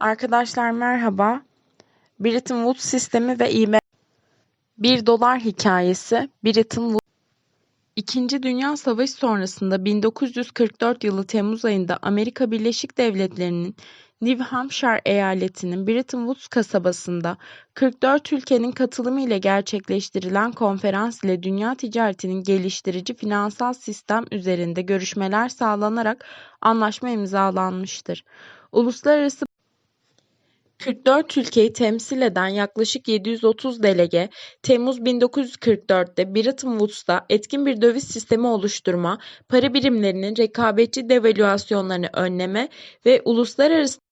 Arkadaşlar merhaba. Bretton Woods sistemi ve IMF 1 dolar hikayesi Bretton Woods İkinci Dünya Savaşı sonrasında 1944 yılı Temmuz ayında Amerika Birleşik Devletleri'nin New Hampshire eyaletinin Bretton Woods kasabasında 44 ülkenin katılımı ile gerçekleştirilen konferans ile dünya ticaretinin geliştirici finansal sistem üzerinde görüşmeler sağlanarak anlaşma imzalanmıştır. Uluslararası 44 ülkeyi temsil eden yaklaşık 730 delege, Temmuz 1944'te Bretton Woods'ta etkin bir döviz sistemi oluşturma, para birimlerinin rekabetçi devalüasyonlarını önleme ve uluslararası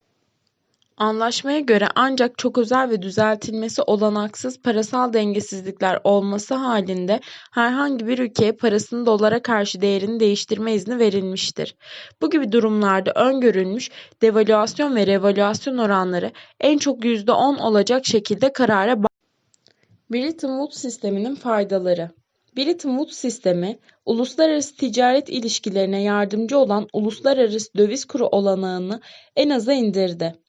Anlaşmaya göre ancak çok özel ve düzeltilmesi olanaksız parasal dengesizlikler olması halinde herhangi bir ülkeye parasının dolara karşı değerini değiştirme izni verilmiştir. Bu gibi durumlarda öngörülmüş devalüasyon ve revalüasyon oranları en çok %10 olacak şekilde karara Bretton Woods sisteminin faydaları Bretton Woods sistemi, uluslararası ticaret ilişkilerine yardımcı olan uluslararası döviz kuru olanağını en aza indirdi.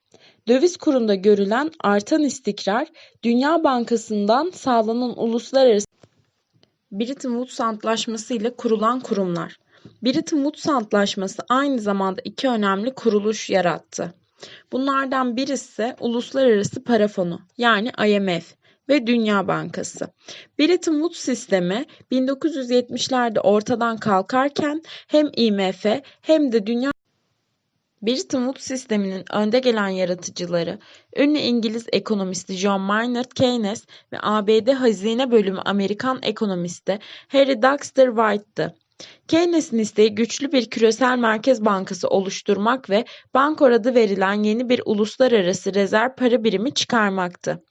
Döviz kurunda görülen artan istikrar, Dünya Bankası'ndan sağlanan uluslararası Bretton Woods Antlaşması ile kurulan kurumlar. Bretton Woods Antlaşması aynı zamanda iki önemli kuruluş yarattı. Bunlardan birisi Uluslararası Para Fonu yani IMF ve Dünya Bankası. Bretton Woods sistemi 1970'lerde ortadan kalkarken hem IMF hem de Dünya Bretton Woods sisteminin önde gelen yaratıcıları, ünlü İngiliz ekonomisti John Maynard Keynes ve ABD Hazine Bölümü Amerikan ekonomisti Harry Dexter White'tı. Keynes'in isteği güçlü bir küresel merkez bankası oluşturmak ve Bankor adı verilen yeni bir uluslararası rezerv para birimi çıkarmaktı.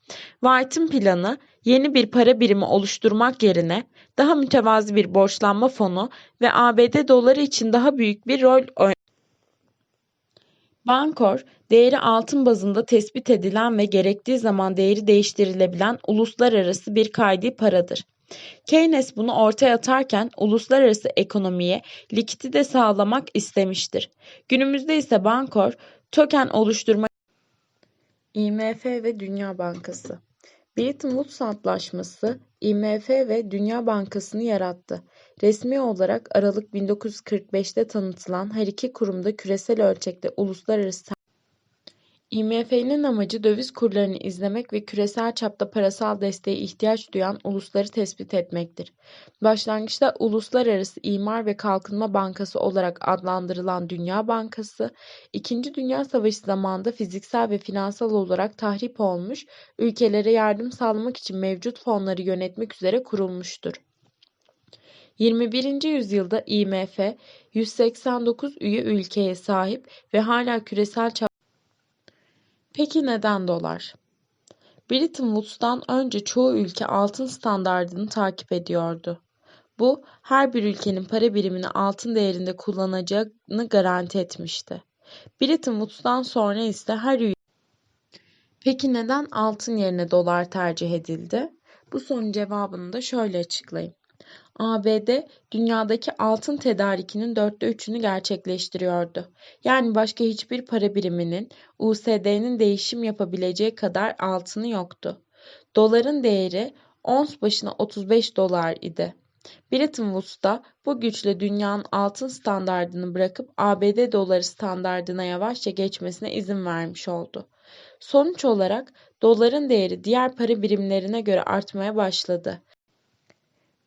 White'ın planı yeni bir para birimi oluşturmak yerine daha mütevazi bir borçlanma fonu ve ABD doları için daha büyük bir rol Bankor, değeri altın bazında tespit edilen ve gerektiği zaman değeri değiştirilebilen uluslararası bir kaydi paradır. Keynes bunu ortaya atarken uluslararası ekonomiye likidite sağlamak istemiştir. Günümüzde ise Bankor, token oluşturma IMF ve Dünya Bankası Bretton Woods Antlaşması IMF ve Dünya Bankası'nı yarattı. Resmi olarak Aralık 1945'te tanıtılan her iki kurumda küresel ölçekte uluslararası IMF'nin amacı döviz kurlarını izlemek ve küresel çapta parasal desteğe ihtiyaç duyan ulusları tespit etmektir. Başlangıçta Uluslararası İmar ve Kalkınma Bankası olarak adlandırılan Dünya Bankası, İkinci Dünya Savaşı zamanında fiziksel ve finansal olarak tahrip olmuş, ülkelere yardım sağlamak için mevcut fonları yönetmek üzere kurulmuştur. 21. yüzyılda IMF 189 üye ülkeye sahip ve hala küresel çapta Peki neden dolar? Bretton Woods'tan önce çoğu ülke altın standardını takip ediyordu. Bu, her bir ülkenin para birimini altın değerinde kullanacağını garanti etmişti. Bretton Woods'tan sonra ise her ülke Peki neden altın yerine dolar tercih edildi? Bu sorunun cevabını da şöyle açıklayayım. ABD dünyadaki altın tedarikinin dörtte üçünü gerçekleştiriyordu. Yani başka hiçbir para biriminin USD'nin değişim yapabileceği kadar altını yoktu. Doların değeri ons başına 35 dolar idi. Bretton Woods da bu güçle dünyanın altın standardını bırakıp ABD doları standardına yavaşça geçmesine izin vermiş oldu. Sonuç olarak doların değeri diğer para birimlerine göre artmaya başladı.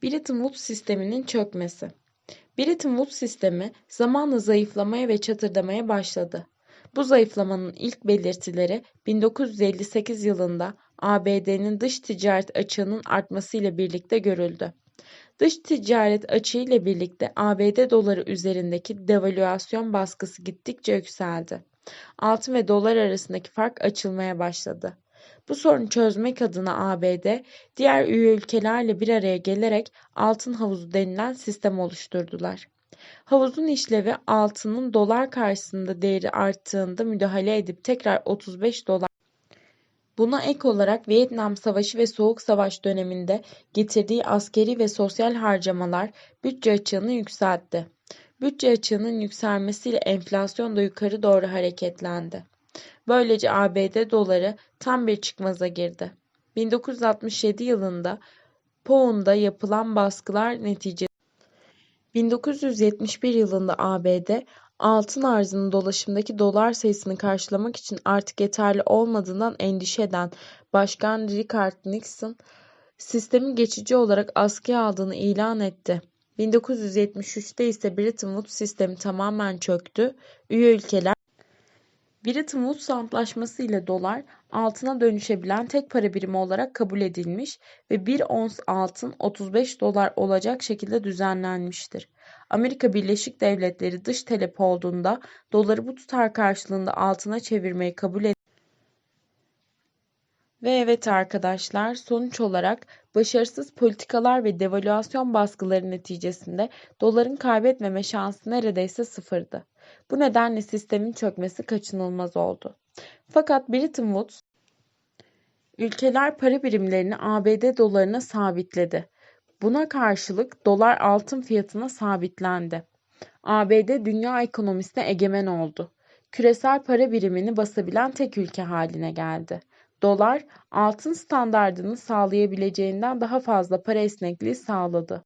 Bretton Woods sisteminin çökmesi Bretton Woods sistemi zamanla zayıflamaya ve çatırdamaya başladı. Bu zayıflamanın ilk belirtileri 1958 yılında ABD'nin dış ticaret açığının artmasıyla birlikte görüldü. Dış ticaret açığı ile birlikte ABD doları üzerindeki devalüasyon baskısı gittikçe yükseldi. Altın ve dolar arasındaki fark açılmaya başladı. Bu sorunu çözmek adına ABD, diğer üye ülkelerle bir araya gelerek altın havuzu denilen sistem oluşturdular. Havuzun işlevi altının dolar karşısında değeri arttığında müdahale edip tekrar 35 dolar Buna ek olarak Vietnam Savaşı ve Soğuk Savaş döneminde getirdiği askeri ve sosyal harcamalar bütçe açığını yükseltti. Bütçe açığının yükselmesiyle enflasyon da yukarı doğru hareketlendi. Böylece ABD doları tam bir çıkmaza girdi. 1967 yılında Pound'a yapılan baskılar neticesinde 1971 yılında ABD, altın arzının dolaşımdaki dolar sayısını karşılamak için artık yeterli olmadığından endişe eden Başkan Richard Nixon, sistemi geçici olarak askıya aldığını ilan etti. 1973'te ise Bretton Woods sistemi tamamen çöktü. Üye ülkeler Bretton Woods Antlaşması ile dolar altına dönüşebilen tek para birimi olarak kabul edilmiş ve bir ons altın 35 dolar olacak şekilde düzenlenmiştir. Amerika Birleşik Devletleri dış talep olduğunda doları bu tutar karşılığında altına çevirmeyi kabul. Ve evet arkadaşlar sonuç olarak başarısız politikalar ve devalüasyon baskıları neticesinde doların kaybetmeme şansı neredeyse sıfırdı. Bu nedenle sistemin çökmesi kaçınılmaz oldu. Fakat Bretton Woods ülkeler para birimlerini ABD dolarına sabitledi. Buna karşılık dolar altın fiyatına sabitlendi. ABD dünya ekonomisine egemen oldu. Küresel para birimini basabilen tek ülke haline geldi. Dolar, altın standardını sağlayabileceğinden daha fazla para esnekliği sağladı.